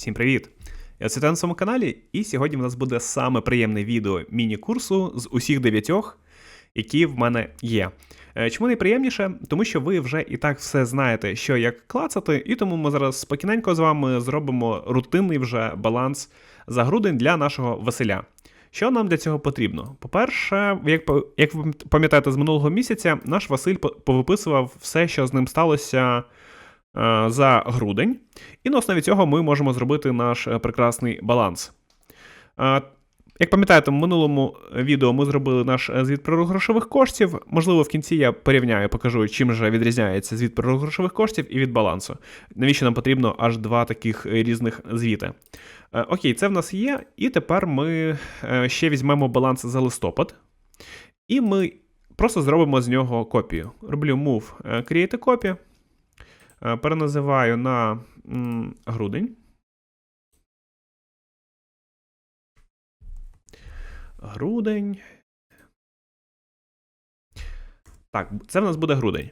Всім привіт! Я Світлан на своєму каналі, і сьогодні в нас буде саме приємне відео міні-курсу з усіх дев'ятьох, які в мене є. Е, Чому найприємніше? Тому що ви вже і так все знаєте, що як клацати, і тому ми зараз спокійненько з вами зробимо рутинний вже баланс за грудень для нашого Василя. Що нам для цього потрібно? По-перше, як, як ви пам'ятаєте з минулого місяця, наш Василь повиписував все, що з ним сталося за грудень, і на основі цього ми можемо зробити наш е, прекрасний баланс. Е, Як пам'ятаєте, в минулому відео ми зробили наш е, звіт про грошових коштів. Можливо, в кінці я порівняю, покажу, чим же відрізняється звіт про грошових коштів і від балансу. Навіщо нам потрібно аж два таких е, різних звіти. Е, Окей, це в нас є, і тепер ми е, ще візьмемо баланс за листопад, і ми просто зробимо з нього копію. Роблю move е, create a copy, е, переназиваю на грудень. Грудень. Так, це в нас буде грудень.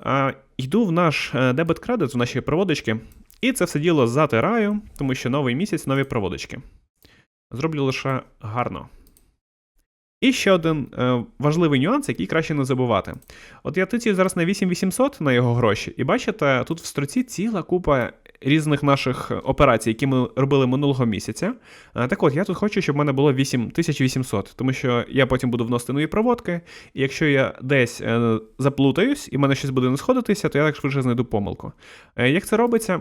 Е, йду в наш дебет кредит, в наші проводочки, і це все діло затираю, тому що новий місяць, нові проводочки. Зроблю лише гарно. І ще один е, важливий нюанс, який краще не забувати. От я тицію зараз на 8800 на його гроші, і бачите, тут в строці ціла купа різних наших операцій, які ми робили минулого місяця. Е, так от, я тут хочу, щоб в мене було 8800, тому що я потім буду вносити нові проводки, і якщо я десь е, заплутаюсь і в мене щось буде не сходитися, то я так швидше знайду помилку. Е, як це робиться?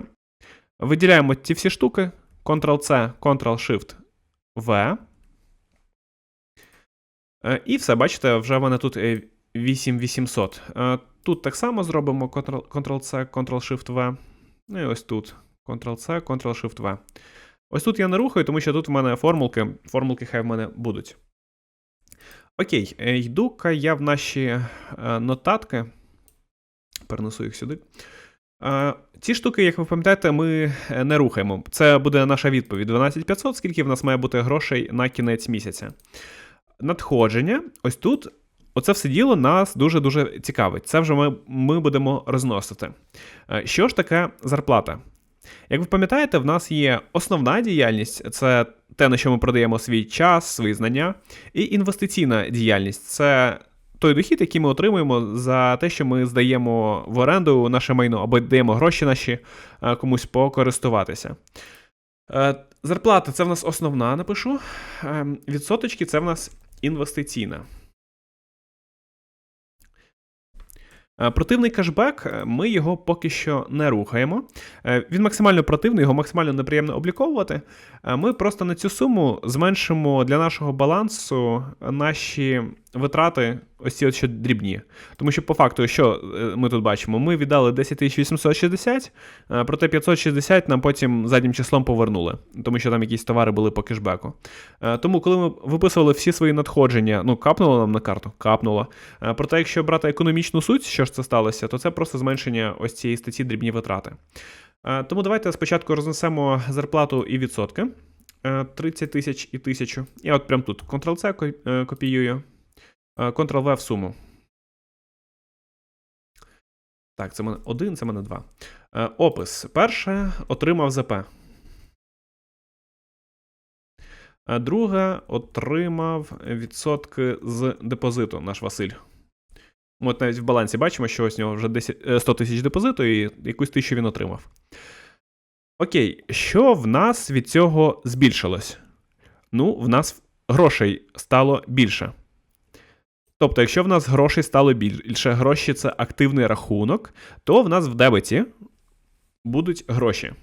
Виділяємо ці всі штуки: Ctrl-C, Ctrl-Shift-V. Е, І все, бачите, вже в мене тут е, 8800. Е, Тут так само зробимо Ctrl- Ctrl-C, Ctrl-Shift-V. Ну і ось тут Ctrl-C, Ctrl-Shift-V. Ось тут я не рухаю, тому що тут в мене формулки. Формулки хай в мене будуть. Окей, е, йду-ка я в наші е, нотатки. Перенесу їх сюди. Е, Ці штуки, як ви пам'ятаєте, ми е, не рухаємо. Це буде наша відповідь 12500, скільки в нас має бути грошей на кінець місяця. Надходження, ось тут, оце все діло нас дуже-дуже цікавить. Це вже ми, ми будемо розносити. Е, Що ж таке зарплата? Як ви пам'ятаєте, в нас є основна діяльність це те, на що ми продаємо свій час, свої знання, і інвестиційна діяльність це той дохід, який ми отримуємо за те, що ми здаємо в оренду наше майно або даємо гроші наші е, комусь покористуватися. Е, Зарплата це в нас основна, напишу. Е, Відсоточки це в нас інвестиційна. Е, Противний кешбек, е, ми його поки що не рухаємо. Е, Він максимально противний, його максимально неприємно обліковувати. Ми просто на цю суму зменшимо для нашого балансу наші витрати, ось ці от що дрібні. Тому що по факту, що е, ми тут бачимо? Ми віддали 10 860, е, проте 560 нам потім заднім числом повернули, тому що там якісь товари були по кешбеку. Е, Тому, коли ми виписували всі свої надходження, ну капнуло нам на карту, капнуло. Проте, якщо брати економічну суть, що ж це сталося, то це просто зменшення ось цієї статті дрібні витрати. Тому давайте спочатку рознесемо зарплату і відсотки. Е, 30 тисяч і 1000. Я от прям тут Ctrl-C копіюю. Е, Ctrl-V в суму. Так, це мене один, це мене два. Е, Опис. Перше отримав ЗП. Е, Друге отримав відсотки з депозиту наш Василь. Ми от навіть в балансі бачимо, що ось у нього вже 10, е, 100 тисяч депозиту і якусь тисячу він отримав. Окей, що в нас від цього збільшилось? Ну, в нас грошей стало більше. Тобто, якщо в нас грошей стало більше, гроші це активний рахунок, то в нас в дебеті будуть гроші.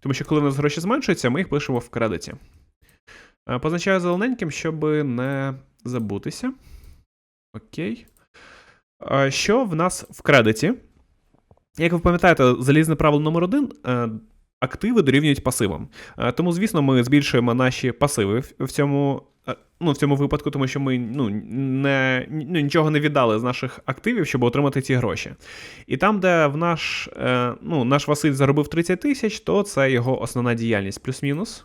Тому що коли в нас гроші зменшуються, ми їх пишемо в кредиті. Е, Позначаю зелененьким, щоб не забутися. Окей. Що в нас в кредиті? Як ви пам'ятаєте, залізне правило номер один. е, Активи дорівнюють пасивам. Е, Тому, звісно, ми збільшуємо наші пасиви в- цьому, ну, в цьому випадку, тому що ми ну, не, ну, нічого не віддали з наших активів, щоб отримати ці гроші. І там, де в наш, е, ну, наш Василь заробив 30 тисяч, то це його основна діяльність, плюс-мінус.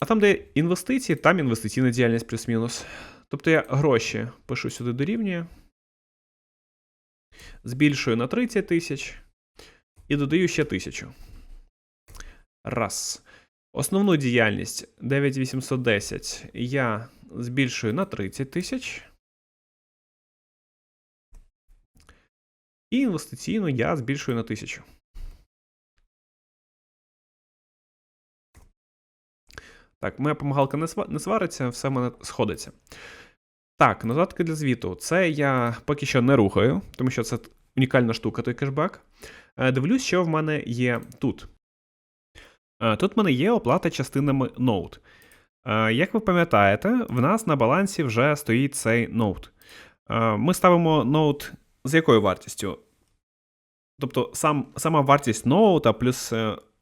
А там, де інвестиції, там інвестиційна діяльність плюс-мінус. Тобто я гроші пишу сюди дорівнює. Збільшую на 30 тисяч. і додаю ще 1000. Раз. Основну діяльність 9810 я збільшую на 30 тисяч. І інвестиційну я збільшую на 1000. Так, моя помагалка не, свариться, все в мене сходиться. Так, нотатки для звіту. Це я поки що не рухаю, тому що це унікальна штука, той кешбек. Е, дивлюсь, що в мене є тут. Е, тут в мене є оплата частинами ноут. Е, як ви пам'ятаєте, в нас на балансі вже стоїть цей ноут. Ми ставимо ноут з якою вартістю? Тобто сам, сама вартість ноута плюс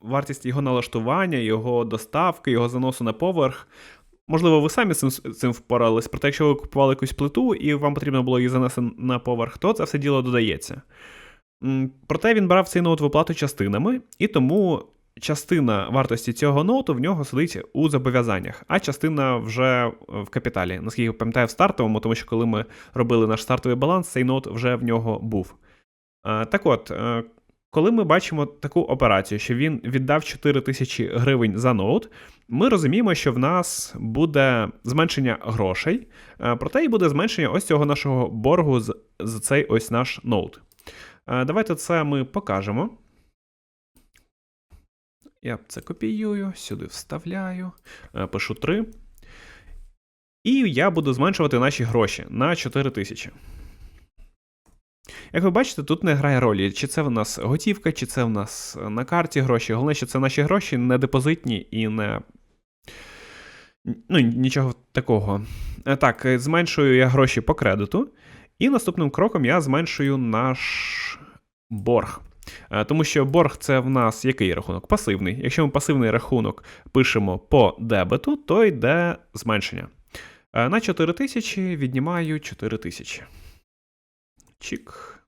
вартість його налаштування, його доставки, його заносу на поверх. Можливо, ви самі цим, цим впорались, проте, якщо ви купували якусь плиту і вам потрібно було її занести на поверх, то це все діло додається. Проте він брав цей ноут в оплату частинами, і тому частина вартості цього ноуту в нього сидить у зобов'язаннях, а частина вже в капіталі. Наскільки я пам'ятаю, в стартовому, тому що коли ми робили наш стартовий баланс, цей ноут вже в нього був. Так от, е, коли ми бачимо таку операцію, що він віддав 4 тисячі гривень за ноут, ми розуміємо, що в нас буде зменшення грошей, е, проте і буде зменшення ось цього нашого боргу за цей ось наш ноут. Е, давайте це ми покажемо. Я це копіюю, сюди вставляю, е, пишу 3. І я буду зменшувати наші гроші на 4 тисячі. Як ви бачите, тут не грає ролі, чи це в нас готівка, чи це в нас на карті гроші. Головне, що це наші гроші не депозитні і не. Ну, нічого такого. Е, так, е, зменшую я гроші по кредиту. І наступним кроком я зменшую наш борг. Е, тому що борг це в нас який рахунок? Пасивний. Якщо ми пасивний рахунок пишемо по дебету, то йде зменшення. На 4 тисячі віднімаю 4 тисячі. Чік.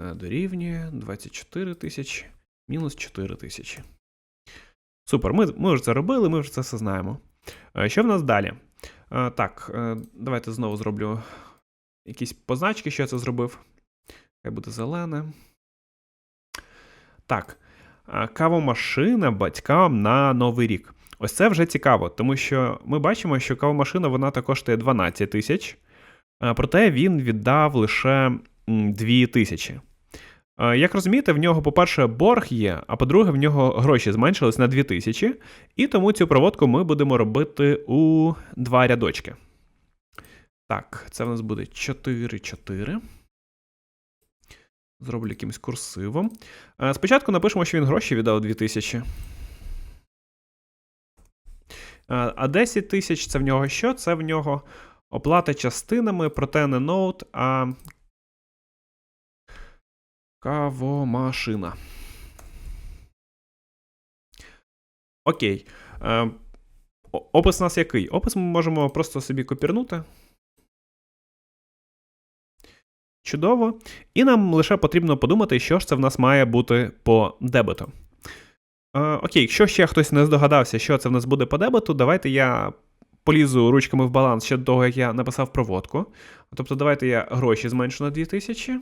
Е, дорівнює 24 тисячі мінус 4 тисячі. Супер, ми ми вже це робили, ми вже це все знаємо. Е, що в нас далі? Е, так, давайте знову зроблю якісь позначки, що я це зробив. Хай буде зелене. Так. Кавомашина батькам на Новий рік. Ось це вже цікаво, тому що ми бачимо, що кавомашина вона також коштує 12 тисяч, проте він віддав лише 2 тисячі. Як розумієте, в нього, по-перше, борг є, а по-друге, в нього гроші зменшились на 2000, і тому цю проводку ми будемо робити у два рядочки. Так, це в нас буде 4, 4. Зроблю якимось курсивом. Спочатку напишемо, що він гроші віддав 2000. А 10 тисяч це в нього що? Це в нього оплата частинами, проте не ноут, а Кавомашина. Окей. Е, Опис у нас який? Опис ми можемо просто собі копірнути. Чудово. І нам лише потрібно подумати, що ж це в нас має бути по дебету. Е, окей, якщо ще хтось не здогадався, що це в нас буде по дебету, давайте я полізу ручками в баланс ще до того, як я написав проводку. Тобто, давайте я гроші зменшу на 2000.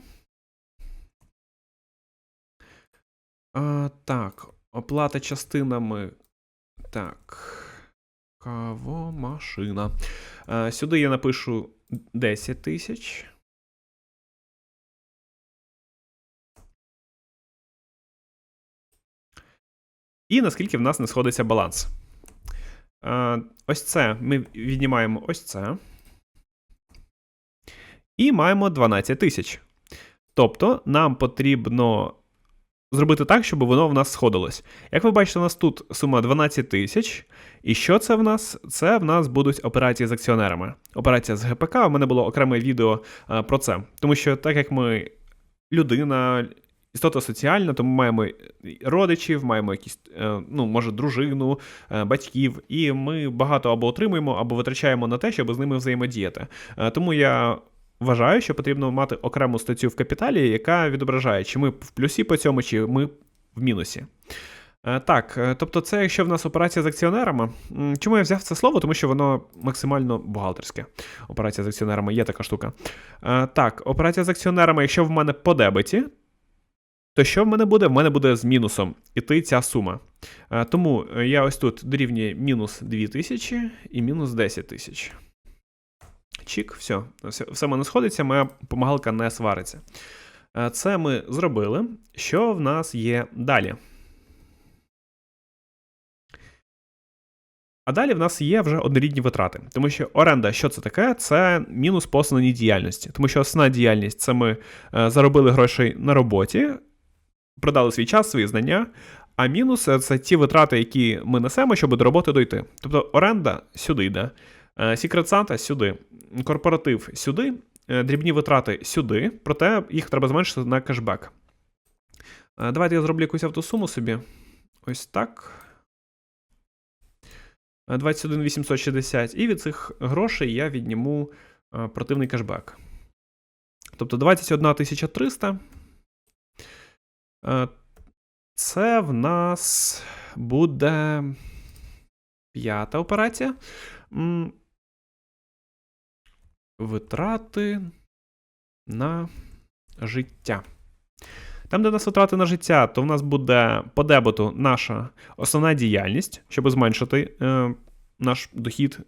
А, Так, оплата частинами. Так. Кавомашина. А, Сюди я напишу 10 тисяч. І наскільки в нас не сходиться баланс. Ось це ми віднімаємо ось це. І маємо 12 тисяч. Тобто нам потрібно зробити так, щоб воно в нас сходилось. Як ви бачите, у нас тут сума 12 тисяч. І що це в нас? Це в нас будуть операції з акціонерами. Операція з ГПК. У мене було окреме відео про це. Тому що, так як ми людина. Істота соціальна, тому маємо родичів, маємо якісь, е, ну, може, дружину, е, батьків, і ми багато або отримуємо, або витрачаємо на те, щоб з ними взаємодіяти. Е, тому я вважаю, що потрібно мати окрему статтю в капіталі, яка відображає, чи ми в плюсі по цьому, чи ми в мінусі. Е, так, е, тобто, це якщо в нас операція з акціонерами. Чому я взяв це слово? Тому що воно максимально бухгалтерське. Операція з акціонерами є така штука. Е, так, операція з акціонерами, якщо в мене по дебеті, то що в мене буде? В мене буде з мінусом іти ця сума. Е, тому я ось тут дорівнює мінус 2000 і мінус 10 тисяч. Чік, все, все, в мене сходиться, моя помагалка не свариться. Е, це ми зробили. Що в нас є далі? А далі в нас є вже однорідні витрати, тому що оренда, що це таке? Це мінус по діяльності. Тому що основна діяльність це ми е, заробили грошей на роботі, продали свій час, свої знання. А мінус це ті витрати, які ми несемо, щоб до роботи дойти. Тобто оренда сюди йде, Secret Santa сюди, корпоратив сюди, е, дрібні витрати сюди, проте їх треба зменшити на кешбек. Е, давайте я зроблю якусь автосуму собі. Ось так. 21 860. І від цих грошей я відніму е, противний кешбек. Тобто 21 300. Це в нас буде п'ята операція. Витрати на життя. Там, де у нас витрати на життя, то в нас буде по дебету наша основна діяльність, щоб зменшити е, наш дохід,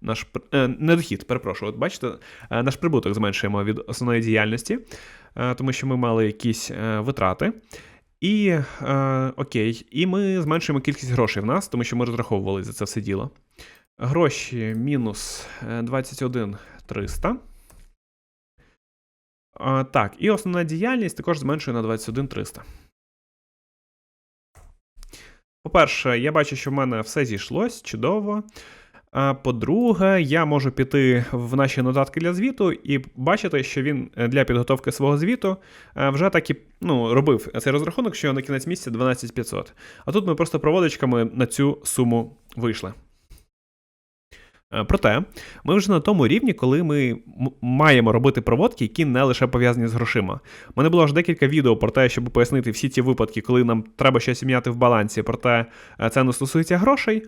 наш е, не дохід, перепрошую, от бачите, е, наш прибуток зменшуємо від основної діяльності, е, тому що ми мали якісь витрати. І окей, і ми зменшуємо кількість грошей в нас, тому що ми розраховували за це все діло. Гроші мінус 21 300. А, Так, і основна діяльність також зменшує на 21 300. По-перше, я бачу, що в мене все зійшлось чудово. А по-друге, я можу піти в наші нотатки для звіту і бачити, що він е, для підготовки свого звіту е, вже так і ну, робив цей розрахунок, що на кінець місяця 12500. А тут ми просто проводочками на цю суму вийшли. Е, проте, ми вже на тому рівні, коли ми маємо робити проводки, які не лише пов'язані з грошима. У мене було аж декілька відео про те, щоб пояснити всі ті випадки, коли нам треба щось міняти в балансі, проте це не стосується грошей.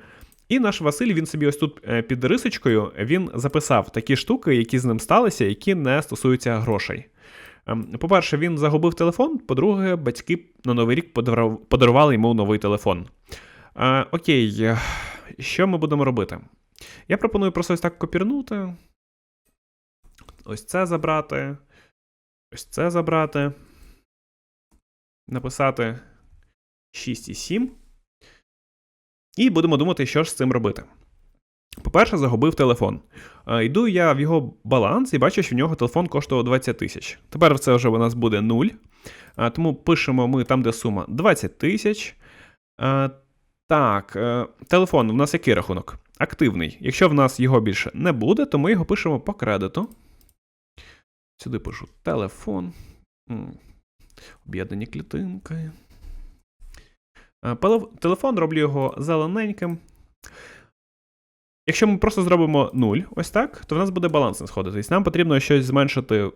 І наш Василь, він собі ось тут е, під рисочкою він записав такі штуки, які з ним сталися, які не стосуються грошей. Ем, по-перше, він загубив телефон. По-друге, батьки на Новий рік подарували йому новий телефон. Е, окей, що ми будемо робити? Я пропоную просто ось так копірнути. Ось це забрати. Ось це забрати. Написати 6,7. І будемо думати, що ж з цим робити. По-перше, загубив телефон. Йду я в його баланс і бачу, що в нього телефон коштував 20 тисяч. Тепер це вже у нас буде 0. Тому пишемо ми там, де сума 20 тисяч. Так, е, телефон у нас який рахунок? Активний. Якщо в нас його більше не буде, то ми його пишемо по кредиту. Сюди пишу телефон. Об'єднані клітинки. Е, телефон роблю його зелененьким. Якщо ми просто зробимо 0, ось так, то в нас буде баланс не сходитись. Нам потрібно щось зменшити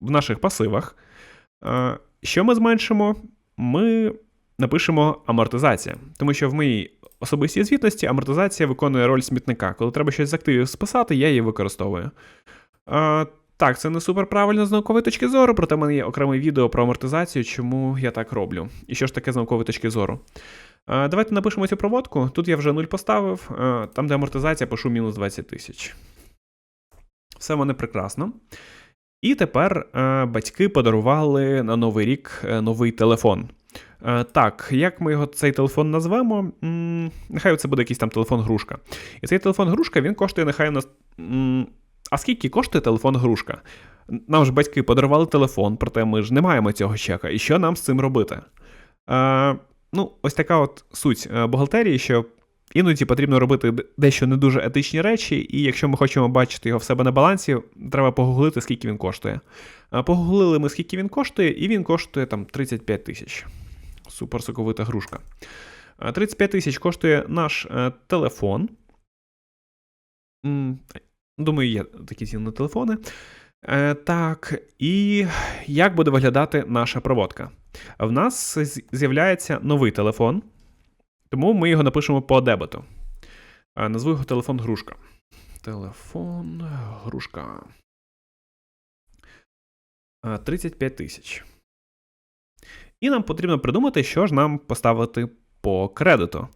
в наших пасивах. Е, що ми зменшимо? Ми напишемо амортизація. Тому що в моїй особистій звітності амортизація виконує роль смітника. Коли треба щось з активів списати, я її використовую. Е, так, це не супер правильно з наукової точки зору, проте в мене є окреме відео про амортизацію, чому я так роблю. І що ж таке з наукової точки зору. Е, давайте напишемо цю проводку. Тут я вже 0 поставив, е, там, де амортизація, пишу мінус 20 тисяч. Все в мене прекрасно. І тепер е, батьки подарували на Новий рік новий телефон. Так, як ми його цей телефон назвемо? Нехай це буде якийсь там телефон-грушка. І цей телефон-грушка він коштує, нехай у а скільки коштує телефон-грушка? Нам ж батьки подарували телефон, проте ми ж не маємо цього чека. І що нам з цим робити? Е, Ну, ось така от суть е, бухгалтерії, що іноді потрібно робити дещо не дуже етичні речі, і якщо ми хочемо бачити його в себе на балансі, треба погуглити, скільки він коштує. Е, погуглили ми, скільки він коштує, і він коштує там 35 тисяч. Супер соковита грушка. 35 е, тисяч коштує наш е, телефон. Думаю, є такі ціни на телефони. Е, Так, і як буде виглядати наша проводка? В нас з'являється новий телефон, тому ми його напишемо по дебету. Назву його телефон грушка. Телефон грушка. 35 е, тисяч. І нам потрібно придумати, що ж нам поставити по кредиту.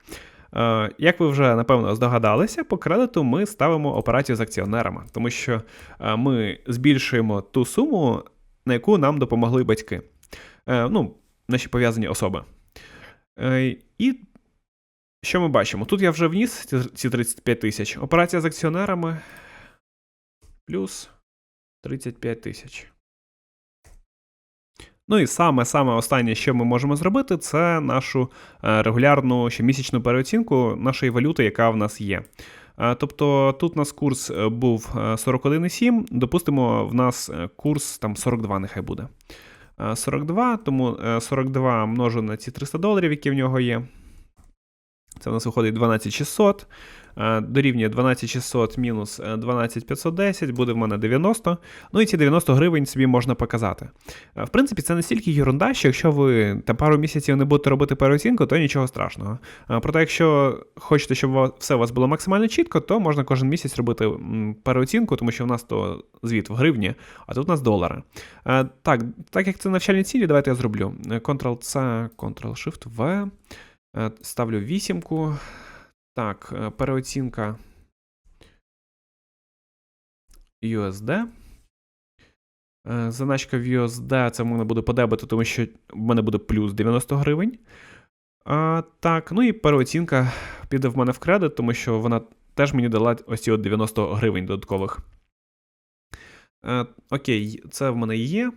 Е, Як ви вже напевно здогадалися, по кредиту ми ставимо операцію з акціонерами, тому що е, ми збільшуємо ту суму, на яку нам допомогли батьки. Е, Ну, наші пов'язані особи. І що ми бачимо? Тут я вже вніс ці 35 тисяч. Операція з акціонерами плюс 35 тисяч. Ну і саме саме останнє, що ми можемо зробити, це нашу е, регулярну щомісячну переоцінку нашої валюти, яка в нас є. Е, Тобто тут у нас курс е, був е, 41,7, допустимо, в нас курс там 42 нехай буде. Е, 42, тому е, 42 множу на ці 300 доларів, які в нього є. Це в нас виходить 12600. Е, Дорівнює 12600 мінус е, 12510, буде в мене 90. Ну і ці 90 гривень собі можна показати. Е, В принципі, це настільки ерунда, що якщо ви там пару місяців не будете робити переоцінку, то нічого страшного. Е, Проте, якщо хочете, щоб все у вас було максимально чітко, то можна кожен місяць робити переоцінку, тому що в нас то звіт в гривні, а тут у нас долари. Е, Так, так як це навчальні цілі, давайте я зроблю. Е, Ctrl-C, Ctrl-Shift-V. Е, Ставлю вісімку. Так, е, переоцінка USD. Е, Заначка в USD це в мене буде по тому що в мене буде плюс 90 гривень. А, так, ну і переоцінка піде в мене в кредит, тому що вона теж мені дала ось ці от 90 гривень додаткових. Е, окей, це в мене є.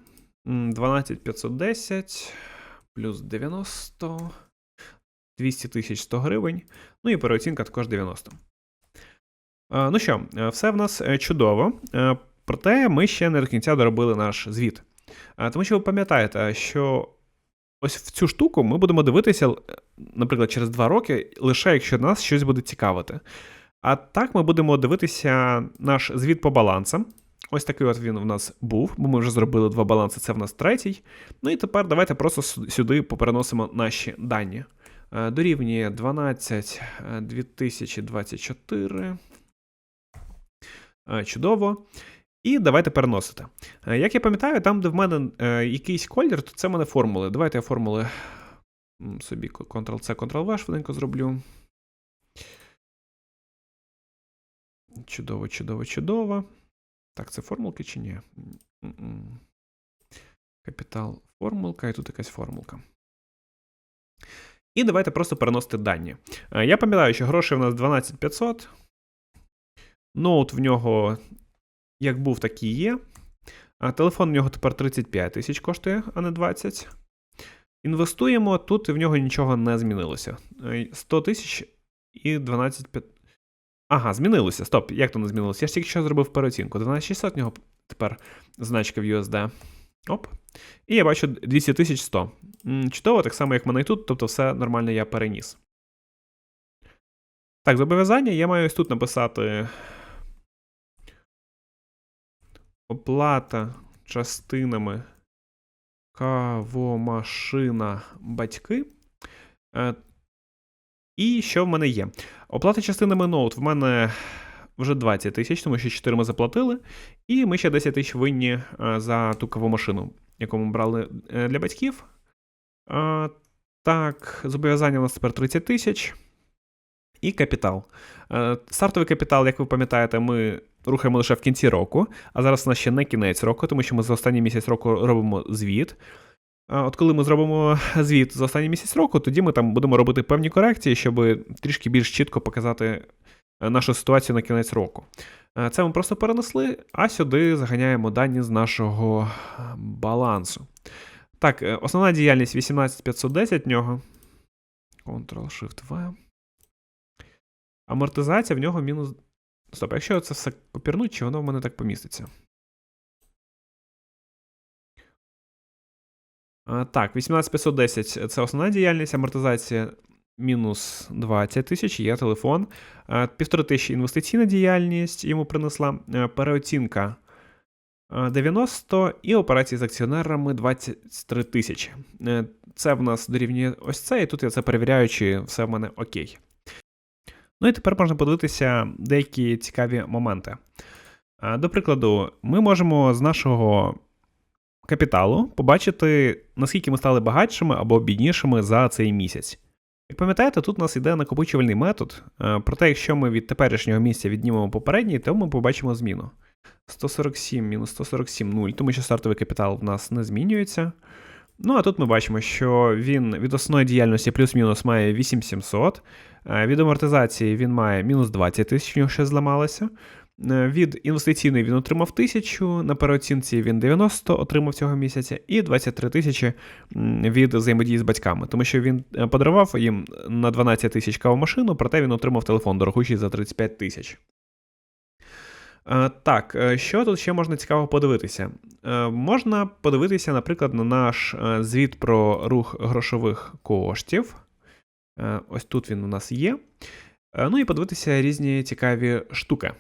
12510 плюс 90. 200 тисяч 100 гривень. Ну і переоцінка також 90. Е, Ну що, е, все в нас е, чудово. Проте ми ще не до кінця доробили наш звіт. Тому що ви пам'ятаєте, що ось в цю штуку ми будемо дивитися, наприклад, через 2 роки, лише якщо нас щось буде цікавити. А так ми будемо дивитися наш звіт по балансам. Ось такий от він у нас був, бо ми вже зробили два баланси, це в нас третій. Ну і тепер давайте просто сюди попереносимо наші дані. Е, Дорівнює 12 е, 2024. Е, Чудово. І давайте переносити. Е, Як я пам'ятаю, там, де в мене е, якийсь колір, то це в мене формули. Давайте я формули собі Ctrl-C, Ctrl-V швиденько зроблю. Чудово, чудово, чудово. Так, це формулки чи ні? Капітал формулка, і тут якась формулка. І давайте просто переносити дані. Е, Я пам'ятаю, що грошей у нас 12500. Ноут в нього як був, так і є. А телефон в нього тепер 35 тисяч коштує, а не 20. Інвестуємо, тут в нього нічого не змінилося. Е, 100 тисяч і 12. п'ят- Ага, змінилося. Стоп, як то не змінилося? Я ж тільки що зробив переоцінку. 12600 в нього тепер значка в USD. Оп. І я бачу 200 тисяч 100. Чудово, так само, як в мене і тут, тобто все нормально я переніс. Так, зобов'язання я маю ось тут написати. Оплата частинами кавомашина батьки. Е, І що в мене є? Оплата частинами ноут в мене вже 20 тисяч, тому що 4 ми заплатили. І ми ще 10 тисяч винні е, за ту кавомашину, яку ми брали е, для батьків. Так, зобов'язання у нас тепер 30 тисяч. І капітал. Е, Стартовий капітал, як ви пам'ятаєте, ми рухаємо лише в кінці року, а зараз у нас ще не кінець року, тому що ми за останній місяць року робимо звіт. От коли ми зробимо звіт за останній місяць року, тоді ми там будемо робити певні корекції, щоб трішки більш чітко показати нашу ситуацію на кінець року. Е, Це ми просто перенесли, а сюди заганяємо дані з нашого е, балансу. Так, е, основна діяльність 18510 в нього. Ctrl-Shift-V. Амортизація в нього мінус. Стоп, якщо це все копірнуть, чи воно в мене так поміститься? Так, 18510 це основна діяльність, амортизація мінус 20 тисяч, є телефон. Півтори тисячі інвестиційна діяльність йому принесла. Переоцінка 90 і операції з акціонерами 23 тисячі. Е, Це в нас дорівнює ось це, і тут я це перевіряю, чи все в мене окей. Ну і тепер можна подивитися деякі цікаві моменти. До прикладу, ми можемо з нашого капіталу побачити, наскільки ми стали багатшими або біднішими за цей місяць. Як пам'ятаєте, тут у нас іде накопичувальний метод. е, Проте, якщо ми від теперішнього місця віднімемо попередній, то ми побачимо зміну. 147 мінус 147 0, тому що стартовий капітал в нас не змінюється. Ну, а тут ми бачимо, що він від основної діяльності плюс-мінус має 8700, е, від амортизації він має мінус 20 тисяч, у нього ще зламалося. Е, Від інвестиційної він отримав 1000, на переоцінці він 90 отримав цього місяця, і 23 тисячі від взаємодії з батьками, тому що він е, подарував їм на 12 тисяч кавомашину, проте він отримав телефон дорогущий за 35 тисяч. Е, Так, що тут ще можна цікаво подивитися? Можна подивитися, наприклад, на наш звіт про рух грошових коштів. Ось тут він у нас є. Ну і подивитися різні цікаві штуки.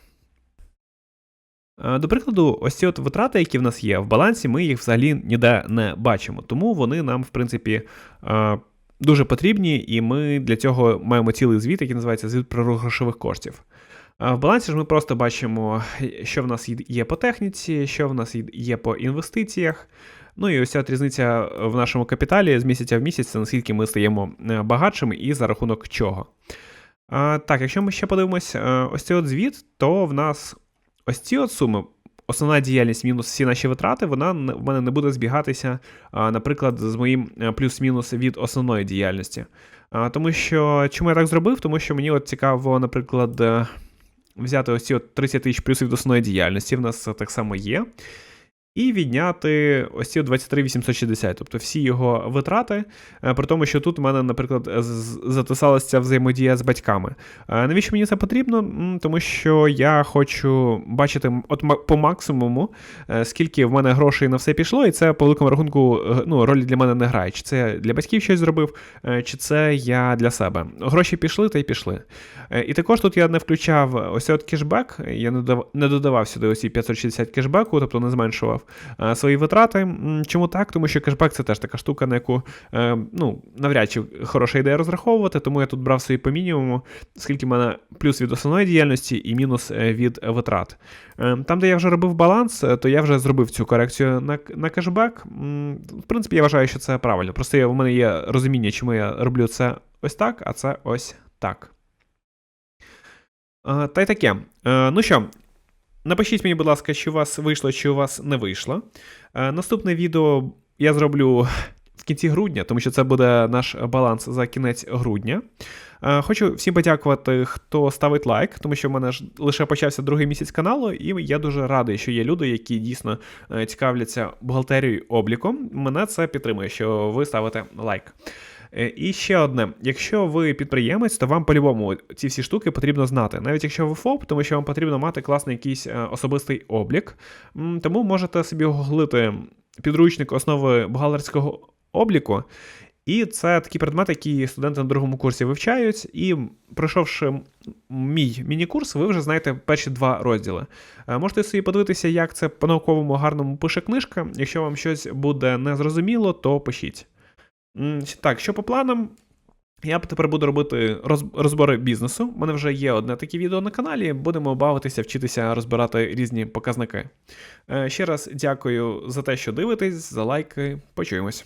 Е, До прикладу, ось ці от витрати, які в нас є в балансі, ми їх взагалі ніде не бачимо. Тому вони нам, в принципі, е, дуже потрібні, і ми для цього маємо цілий звіт, який називається звіт про грошових коштів. В балансі ж ми просто бачимо, що в нас є по техніці, що в нас є по інвестиціях. Ну і ось ця різниця в нашому капіталі з місяця в місяць, це наскільки ми стаємо е, багатшими і за рахунок чого. Так, якщо ми ще подивимось е, ось цей от звіт, то в нас ось ці от суми, основна діяльність мінус всі наші витрати, вона в мене не буде збігатися, наприклад, з моїм е, плюс-мінус від основної діяльності. Тому що чому я так зробив? Тому що мені от цікаво, наприклад, е, взяти ось ці от 30 тисяч плюсів від основної діяльності, в нас так само є. І відняти ось ці от 23 860, тобто всі його витрати, е, при тому, що тут у мене, наприклад, затисалася взаємодія з батьками. Е, Навіщо мені це потрібно? Тому що я хочу бачити от по максимуму, е, скільки в мене грошей на все пішло, і це по великому рахунку ну, ролі для мене не грає. Чи це я для батьків щось зробив, чи це я для себе. Гроші пішли, та й пішли. І також тут я не включав ось от кешбек, я не додав- не додавав сюди ось ці 560 кешбеку, тобто не зменшував свої витрати. Чому так? Тому що кешбек це теж така штука, на яку е, ну, навряд чи хороша ідея розраховувати, тому я тут брав собі по мінімуму, скільки в мене плюс від основної діяльності і мінус е, від витрат. Е, Там, де я вже робив баланс, е, то я вже зробив цю корекцію на, на кешбек. В принципі, я вважаю, що це правильно. Просто у мене є розуміння, чому я роблю це ось так, а це ось так. Е, Та й таке. Е, Ну що, напишіть мені, будь ласка, чи у вас вийшло, чи у вас не вийшло. Е, Наступне відео я зроблю в кінці грудня, тому що це буде наш баланс за кінець грудня. Е, Хочу всім подякувати, хто ставить лайк, тому що в мене ж лише почався другий місяць каналу, і я дуже радий, що є люди, які дійсно е, цікавляться бухгалтерією обліком. Мене це підтримує, що ви ставите лайк. Е, І ще одне: якщо ви підприємець, то вам по-любому ці всі штуки потрібно знати, навіть якщо ви ФОП, тому що вам потрібно мати класний якийсь е, особистий облік. Тому можете собі гуглити підручник основи бухгалтерського обліку. І це такі предмети, які студенти на другому курсі вивчають. І пройшовши мій міні-курс, ви вже знаєте перші два розділи. Е, Можете собі подивитися, як це по-науковому гарному пише книжка. Якщо вам щось буде незрозуміло, то пишіть. Так, що по планам? Я тепер буду робити розбори бізнесу. У мене вже є одне таке відео на каналі. Будемо бавитися, вчитися розбирати різні показники. Е, Ще раз дякую за те, що дивитесь, за лайки. Почуємось.